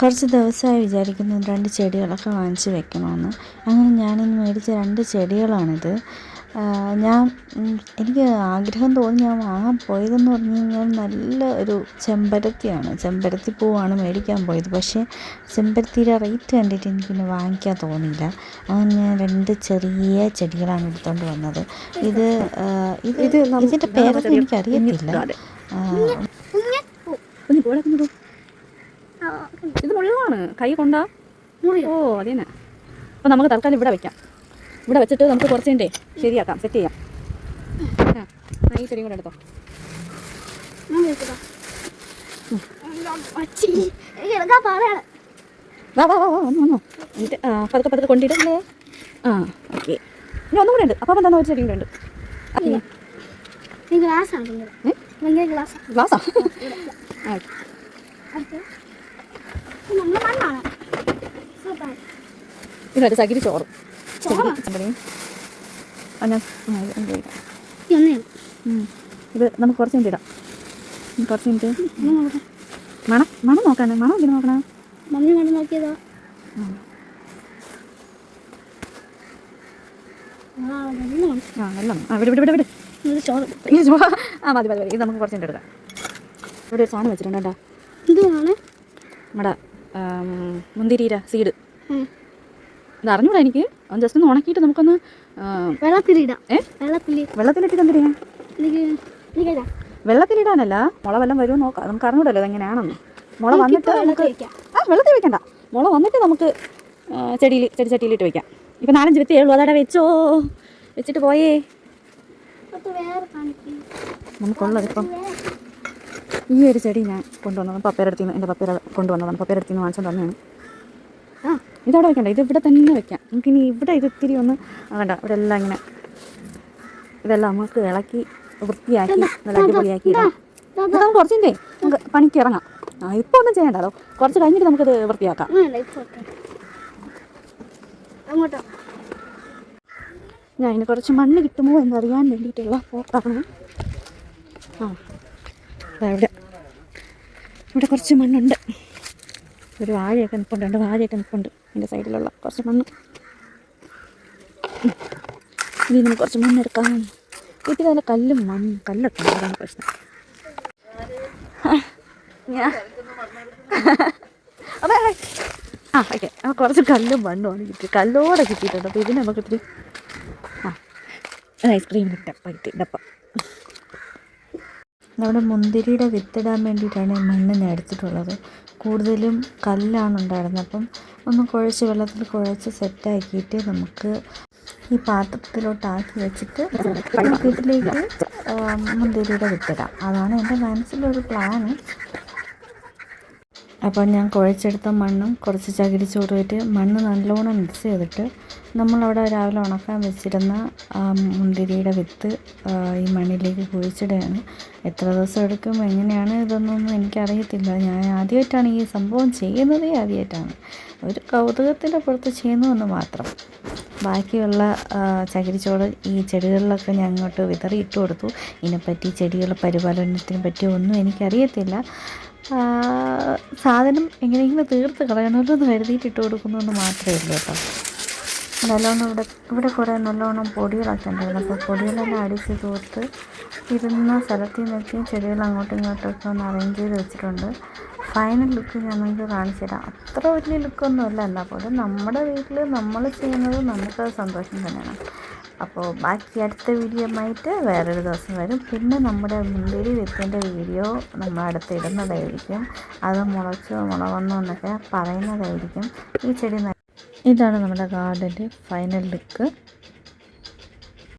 കുറച്ച് ദിവസമായി വിചാരിക്കുന്നു രണ്ട് ചെടികളൊക്കെ വാങ്ങിച്ച് വെക്കണമെന്ന്. അങ്ങനെ ഞാനിന്ന് മേടിച്ച രണ്ട് ചെടികളാണിത്. ഞാൻ എനിക്ക് ആഗ്രഹം തോന്നി ഞാൻ വാങ്ങാൻ പോയതെന്ന് പറഞ്ഞു കഴിഞ്ഞാൽ നല്ല ഒരു ചെമ്പരത്തിയാണ്. ചെമ്പരത്തി പൂവാണ് മേടിക്കാൻ പോയത്. പക്ഷേ ചെമ്പരത്തിയുടെ റേറ്റ് കണ്ടിട്ട് എനിക്ക് പിന്നെ വാങ്ങിക്കാൻ തോന്നിയില്ല. അങ്ങനെ ഞാൻ രണ്ട് ചെറിയ ചെടികളാണ് എടുത്തുകൊണ്ട് വന്നത്. ഇത് ഇത് ഇത് ഇതിന്റെ പേരൊന്നും എനിക്കറിയത്തില്ല. ഇത് മുള്ളാണ് കൈ കൊണ്ടാ? ഓ അതേനെ അപ്പോൾ നമുക്ക് തൽക്കാലം ഇവിടെ വെക്കാം. ഇവിടെ വെച്ചിട്ട് നമുക്ക് കുറച്ച് കഴിഞ്ഞേ ശരിയാക്കാം സെറ്റ് ചെയ്യാം. ആ ഈ ചെടിയും കൂടെ എടുത്തോ. വാ. വാ വാ വന്നു വന്നു. എന്നിട്ട് പതുക്കെ പതുക്കെ കൊണ്ടിടല്ലേ ആ ഓക്കെ. ഇനി ഒന്നും കൂടെ ഉണ്ട്. അപ്പം എന്താ ഒരു ചെടിയും കൂടെ ഉണ്ട്. ഗ്ലാസ് ആണ് ഭയങ്കര ഭയങ്കര ഗ്ലാസ് ഗ്ലാസ്സാ? ആ ഇതൊരു സകിരി ചോറ്. ഇത് നമുക്ക് കുറച്ച് മിനിറ്റ് ഇടാം. കുറച്ച് മിനിറ്റ്. മണം മണം നോക്കാണ്. മണം ഇങ്ങനെ നോക്കണേ? മമ്മി മണം നോക്കിയതോ. ആ. ആ വെള്ളം ആ വിട് വിട് വിട് വിട്. ഇത് ചോറ്. ആ മതി മതി മതി. ഇത് നമുക്ക് കുറച്ച് മിനിറ്റ് എടുക്കാം. ഇവിടെ ഒരു സാധനം വെച്ചിട്ടുണ്ട് കേട്ടോ. ഇതുമാണ് നമ്മുടെ ആം, മുന്തിരിയുടെ സീഡ്. ഇത് അറിഞ്ഞൂടാ എനിക്ക്? ഒന്ന് ജസ്റ്റ് ഒന്ന് ഉണക്കിയിട്ട് നമുക്കൊന്ന് വെള്ളത്തിലിടാം. ഏ? വെള്ളത്തിൽ വെള്ളത്തിലിട്ടിട്ട് എന്തിനാ എനിക്ക് എനിക്കല്ല വെള്ളത്തിലിടാനല്ല മുള വല്ലതും വരുമോ നോക്കാം. നമുക്ക് അറിഞ്ഞൂടല്ലോ ഇതെങ്ങനെയാണെന്ന്. മുള വന്നിട്ട് നമുക്ക് ആ വെള്ളത്തിൽ വെക്കണ്ട. മുള വന്നിട്ട് നമുക്ക് ചെടിയിൽ ചെടി ചട്ടിയിലിട്ട് വെക്കാം. ഇപ്പം നാലഞ്ച് വിത്തേ ഉള്ളൂ അതവിടെ വെച്ചോ. വെച്ചിട്ട് പോയേ. നമുക്കുള്ളതിപ്പം ഈ ഒരു ചെടി ഞാൻ കൊണ്ടുവന്നത് പപ്പയുടെ അടുത്ത് നിന്ന് എന്റെ പപ്പയുടെ കൊണ്ടുവന്നതാണ്. പപ്പയുടെ അടുത്ത് നിന്ന് വാങ്ങിച്ചോണ്ട് തന്നെയാണ് ഇതവിടെ വെക്കണ്ട ഇത് ഇവിടെ തന്നെ വെക്കാം. നമുക്കിനി ഇവിടെ ഇത് ഇത്തിരി ഒന്ന് വേണ്ട ഇവിടെ എല്ലാം ഇങ്ങനെ ഇതെല്ലാം നമുക്ക് ഇളക്കി വൃത്തിയാക്കി നല്ല അടിപൊളിയാക്കി ഇടാം. നമുക്ക് കുറച്ചിന്റെ നമുക്ക് പണിക്ക് ഇറങ്ങാം. ആ ഇപ്പോൾ ഒന്നും ചെയ്യണ്ട അതോ കുറച്ച് കഴിഞ്ഞിട്ട് നമുക്കത് വൃത്തിയാക്കാം. ഇപ്പൊ ഞാൻ അതിന് കുറച്ച് മണ്ണ് കിട്ടുമോ എന്നറിയാൻ വേണ്ടിയിട്ടുള്ള പോക്കാണ് ആ ഇവിടെ. ഇവിടെ കുറച്ച് മണ്ണുണ്ട്. ഒരു വാഴയൊക്കെ നിൽപ്പുണ്ട് രണ്ട് വാഴയൊക്കെ നിൽപ്പുണ്ട് എന്റെ സൈഡിലുള്ള കുറച്ച് മണ്ണ്. ഇനി നമുക്ക് കുറച്ച് മണ്ണെടുക്കാം വീട്ടിൽ നല്ല കല്ലും മണ്ണ് കല്ലൊക്കെ അതാണ് പ്രശ്നം. അതെ ആ ഓക്കെ. ആ കുറച്ച് കല്ലും മണ്ണുമാണ് കിട്ടിയത്. കല്ലോടെ കിട്ടിയിട്ടുണ്ട്. അപ്പോൾ ഇതിന് നമുക്ക് ഇത്തിരി ആ ഐസ്ക്രീം ഡപ്പ കിട്ടി ഡപ്പ നമ്മുടെ മുന്തിരിയുടെ വിത്തിടാൻ വേണ്ടിയിട്ടാണ് മണ്ണ് ഞാൻ എടുത്തിട്ടുള്ളത്. കൂടുതലും കല്ലാണ് ഉണ്ടായിരുന്നത്. അപ്പം ഒന്ന് കുഴച്ച് വെള്ളത്തിൽ കുഴച്ച് സെറ്റാക്കിയിട്ട് നമുക്ക് ഈ പാത്രത്തിലോട്ട് ആക്കി വെച്ചിട്ട് വീട്ടിലേക്ക് മുന്തിരിയുടെ വിത്തിടാം. അതാണ് എന്റെ മനസ്സിലൊരു പ്ലാന് അപ്പോൾ ഞാൻ കുഴച്ചെടുത്ത മണ്ണും കുറച്ച് ചകിരിച്ചോറുമായിട്ട് മണ്ണ് നല്ലോണം മിക്സ് ചെയ്തിട്ട് നമ്മളവിടെ രാവിലെ ഉണക്കാൻ വെച്ചിരുന്ന മുന്തിരിയുടെ വിത്ത് ഈ മണ്ണിലേക്ക് കുഴിച്ചിടുകയാണ്. എത്ര ദിവസം എടുക്കും എങ്ങനെയാണ് ഇതൊന്നൊന്നും എനിക്കറിയത്തില്ല. ഞാൻ ആദ്യമായിട്ടാണ് ഈ സംഭവം ചെയ്യുന്നതേ ആദ്യമായിട്ടാണ്. ഒരു കൗതുകത്തിന്റെ പുറത്ത് ചെയ്യുന്നുവെന്ന് മാത്രം. ബാക്കിയുള്ള ചകിരിച്ചോട് ഈ ചെടികളിലൊക്കെ ഞാൻ അങ്ങോട്ട് വിതറി ഇട്ട് കൊടുത്തു. ഇതിനെപ്പറ്റി ചെടികളുടെ പരിപാലനത്തിനെ പറ്റി ഒന്നും എനിക്കറിയത്തില്ല. സാധനം എങ്ങനെയെങ്കിലും തീർത്ത് കളയണമല്ലോ എന്ന് കരുതിയിട്ട് ഇട്ട് കൊടുക്കുന്നു എന്ന് മാത്രമേ ഉള്ളൂ കേട്ടോ. നല്ലോണം ഇവിടെ ഇവിടെ കുറേ നല്ലോണം പൊടികളൊക്കെ ഉണ്ടായിരുന്നു. അപ്പോൾ പൊടികളെല്ലാം അടിച്ച് തൂർത്ത് ഇരുന്ന സ്ഥലത്തിൽ നിന്നൊക്കെയും ചെടികൾ അങ്ങോട്ടും ഇങ്ങോട്ടൊക്കെ ഒന്ന് അറേഞ്ച് ചെയ്ത് വെച്ചിട്ടുണ്ട്. ഫൈനൽ ലുക്ക് ഞാൻ നിങ്ങൾക്ക് കാണിച്ചു തരാം. അത്ര വലിയ ലുക്കൊന്നുമല്ല എന്നാൽ പോലും നമ്മുടെ വീട്ടിൽ നമ്മൾ ചെയ്യുന്നത് നമുക്കത് സന്തോഷം തന്നെയാണ്. അപ്പോൾ ബാക്കി അടുത്ത വീഡിയോ ആയിട്ട് വേറൊരു ദിവസം വരും. പിന്നെ നമ്മുടെ മുന്തിരി വിത്തിന്റെ വീഡിയോ നമ്മൾ അടുത്ത് ഇടുന്നതായിരിക്കും. അത് മുളച്ചോ മുള വന്നോ എന്നൊക്കെ പറയുന്നതായിരിക്കും. ഈ ചെടി ഇതാണ് നമ്മുടെ ഗാർഡന്റെ ഫൈനൽ ലുക്ക്